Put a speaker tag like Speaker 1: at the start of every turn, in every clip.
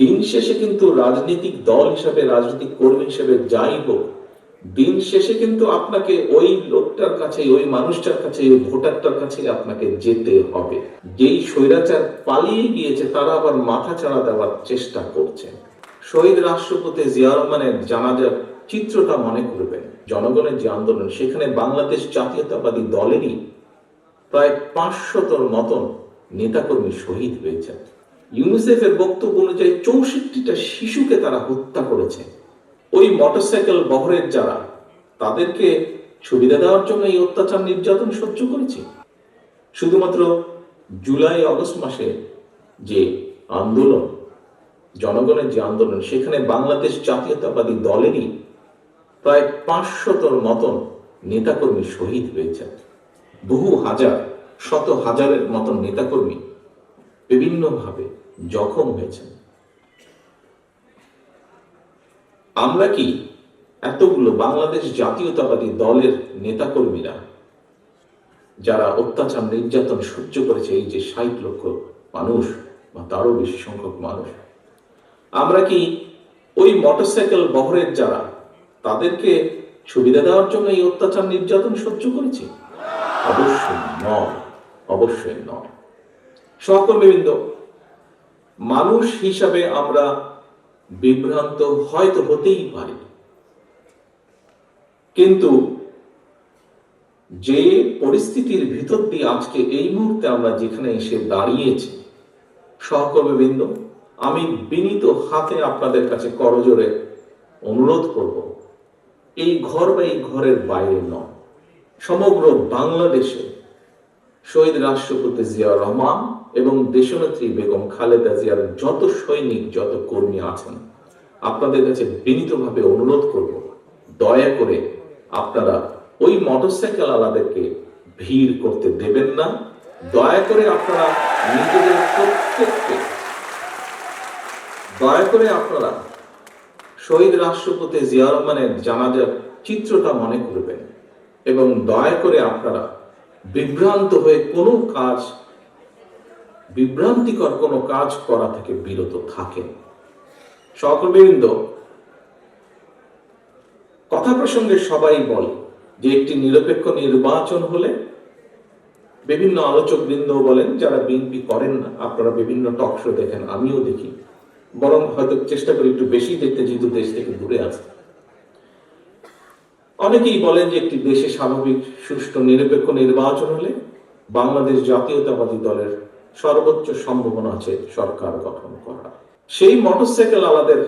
Speaker 1: দিন শেষে কিন্তু রাজনৈতিক দল হিসাবে, রাজনৈতিক কর্মী হিসেবে যাই হোক, দিন শেষে কিন্তু আপনাকে ওই লোকটার কাছে ওই মানুষটার কাছে ওই ভোটারটার কাছে আপনাকে যেতে হবে। যেই স্বৈরাচার পালিয়ে গিয়েছে, তারা আবার মাথা চাড়া দেওয়ার চেষ্টা করছে। শহীদ রাষ্ট্রপতি জিয়া রহমানের জানাজার চিত্রটা মনে করবেন, জনগণের যে আন্দোলন, সেখানে বাংলাদেশ জাতীয়তাবাদী দলেরই প্রায় পাঁচশতর মতন নেতাকর্মী শহীদ হয়েছেন। ইউনিসেফের বক্তব্য অনুযায়ী চৌষট্টিটা শিশুকে তারা হত্যা করেছে। ওই মোটরসাইকেল বহরের যারা, তাদেরকে সুবিধা দেওয়ার জন্য এই অত্যাচার নির্যাতন সহ্য করেছি। শুধুমাত্র জুলাই, অগস্ট মাসে যে আন্দোলন, জনগণের যে আন্দোলন, সেখানে বাংলাদেশ জাতীয়তাবাদী দলেরই প্রায় পাঁচশতর মতন নেতাকর্মী শহীদ হয়েছেন। বহু হাজার, শত হাজারের মতন নেতাকর্মী বিভিন্নভাবে জখম হয়েছেন। আমরা কি এতগুলো বাংলাদেশ জাতীয়তাবাদী দলের নেতাকর্মীরা, যারা অত্যাচার, নির্যাতন সহ্য করেছে এই যে ষাট লক্ষ মানুষ বা তারও বেশি সংখ্যক মানুষ, আমরা কি ওই মোটরসাইকেল বহরের যারা, তাদেরকে সুবিধা দেওয়ার জন্য এই অত্যাচার, নির্যাতন সহ্য করেছি? অবশ্যই নয় অবশ্যই নয়। সহকর্মীবৃন্দ, মানুষ হিসাবে আমরা বিভ্রান্ত হয়তো হতেই পারি। কিন্তু যে পরিস্থিতির ভিতর দিয়ে আজকে এই মুহূর্তে আমরা যেখানে এসে দাঁড়িয়েছি, সহকর্মীবৃন্দ, আমি বিনীত হাতে আপনাদের কাছে করজোরে অনুরোধ করব, এই ঘর বা এই ঘরের বাইরে নয়, সমগ্র বাংলাদেশে শহীদ রাষ্ট্রপতি জিয়া রহমান এবং দেশনেত্রী বেগম খালেদা জিয়ার যত সৈনিক, যত কর্মী আছেন, আপনাদের কাছে বিনীতভাবে অনুরোধ করব, দয়া করে আপনারা ওই মোটরসাইকেল আলাদেরকে ভিড় করতে দেবেন না। দয়া করে আপনারা নিজেদের প্রত্যেককে, দয়া করে আপনারা শহীদ রাষ্ট্রপতি জিয়া রহমানের জানাজার চিত্রটা মনে করবেন এবং দয়া করে আপনারা বিভ্রান্ত হয়ে কোনো কাজ, বিভ্রান্তিকর কোনো কাজ করা থেকে বিরত থাকেন। সহকর্মীবৃন্দ, কথা প্রসঙ্গে সবাই বলে যে একটি নিরপেক্ষ নির্বাচন হলে বিভিন্ন আলোচক বৃন্দ বলেন, যারা বিএনপি করেন না, আপনারা বিভিন্ন টক শো দেখেন, আমিও দেখি। বরং হয়তো চেষ্টা করি একটু বেশি দেখতে, যেহেতু দেশ থেকে দূরে আছে। অনেকেই বলেন যে একটি দেশে স্বাভাবিক, সুষ্ঠু, নিরপেক্ষ নির্বাচন হলে বাংলাদেশ জাতীয়তাবাদী দলের সর্বোচ্চ সম্ভাবনা আছে সরকার গঠন করা সেই মোটরসাইকেল আলাদের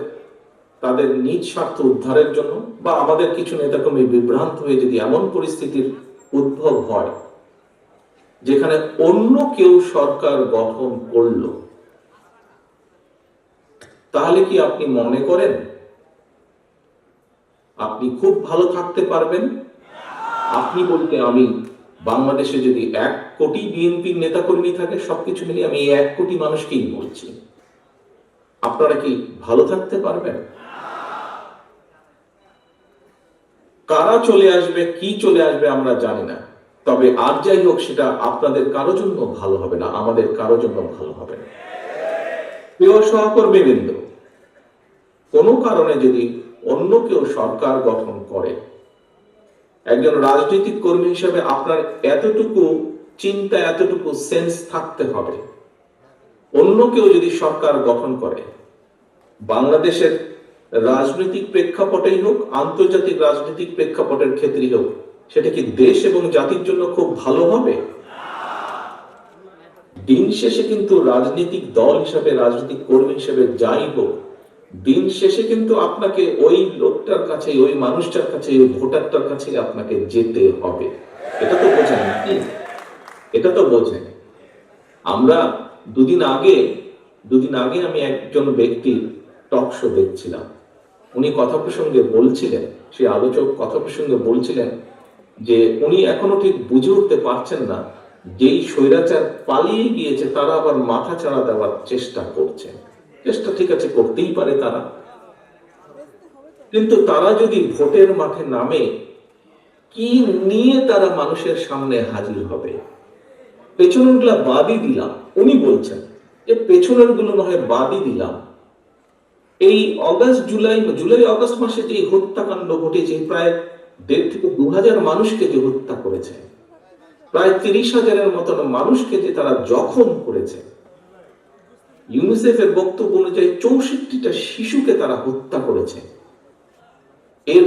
Speaker 1: তাদের নিজ স্বার্থ উদ্ধারের জন্য বা আমাদের কিছু নেতাকর্মী বিভ্রান্ত হয়ে যদি এমন পরিস্থিতির উদ্ভব হয়, যেখানে অন্য কেউ সরকার গঠন করল, তাহলে কি আপনি মনে করেন আপনি খুব ভালো থাকতে পারবেন। আপনি বলতে আমি বাংলাদেশে যদি এক কোটি বিএনপির নেতাকর্মী থাকে, সবকিছু মিলিয়ে আমি এক কোটি মানুষকেই বলছি। আপনারা কি ভালো থাকতে পারবেন? কারা চলে আসবে, কি চলে আসবে আমরা জানি না। তবে আর যাই হোক, সেটা আপনাদের কারও জন্য ভালো হবে না, আমাদের কারও জন্য ভালো হবে না। প্রিয় সহকর্মী বৃন্দ কোনো কারণে যদি অন্য কেউ সরকার গঠন করে। একজন রাজনৈতিক কর্মী হিসেবে আপনার এতটুকু চিন্তা, এতটুকু সেন্স থাকতে হবে। অন্য কেউ যদি সরকার গঠন করে, বাংলাদেশের রাজনৈতিক প্রেক্ষাপটেই হোক, আন্তর্জাতিক রাজনৈতিক প্রেক্ষাপটের ক্ষেত্রেই হোক, সেটা কি দেশ এবং জাতির জন্য খুব ভালো হবে? দিন শেষে কিন্তু রাজনৈতিক দল হিসাবে, রাজনৈতিক কর্মী হিসেবে যাই হোক দিন শেষে কিন্তু আপনাকে ওই লোকটার কাছে ওই মানুষটার কাছে ওই ভোটারটার কাছে আপনাকে যেতে হবে। এটা তো বোঝেন কি এটা তো বোঝেন। আমরা দুদিন আগে দুদিন আগে আমি একজন ব্যক্তির টক শো দেখছিলাম। উনি কথা প্রসঙ্গে বলছিলেন, সেই আলোচক কথা প্রসঙ্গে বলছিলেন যে, উনি এখনও ঠিক বুঝে উঠতে পারছেন না, যেই স্বৈরাচার পালিয়ে গিয়েছে তারা আবার মাথা চাড়া দেওয়ার চেষ্টা করছে চেষ্টা ঠিক আছে, করতেই পারে তারা। কিন্তু তারা যদি ভোটের মাঠে নামে, কি নিয়ে তারা মানুষের সামনে হাজির হবে? পেছনেরগুলা বাদই দিলাম, উনি বলছেন যে পেছনেরগুলো নয় বাদই দিলাম। এই অগাস্ট, জুলাই জুলাই, অগস্ট মাসে যে হত্যাকাণ্ড ঘটেছে, প্রায় দেড় থেকে দু হাজার মানুষকে যে হত্যা করেছে, প্রায় তিরিশ হাজারের মতন মানুষকে যে তারা জখম করেছে ইউনিসেফের বক্তব্য অনুযায়ী চৌষট্টিটা শিশুকে তারা হত্যা করেছে। এর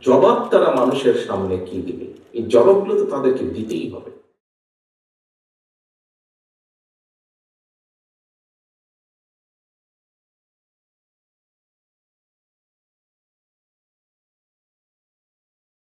Speaker 1: জবাব তারা মানুষের সামনে কি দিবে? এই জবাবগুলো তো তাদেরকে দিতেই হবে।